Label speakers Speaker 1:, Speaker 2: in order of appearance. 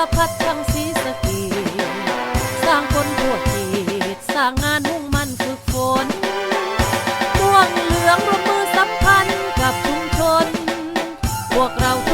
Speaker 1: ารพัดทั้งสีสกีสร้างคนบวกขีดสร้างงานมุ่งมั่นฝึกฝนม่วงเหลืองร่วมมือสัมพันธ์กับชุมชน พวกเรา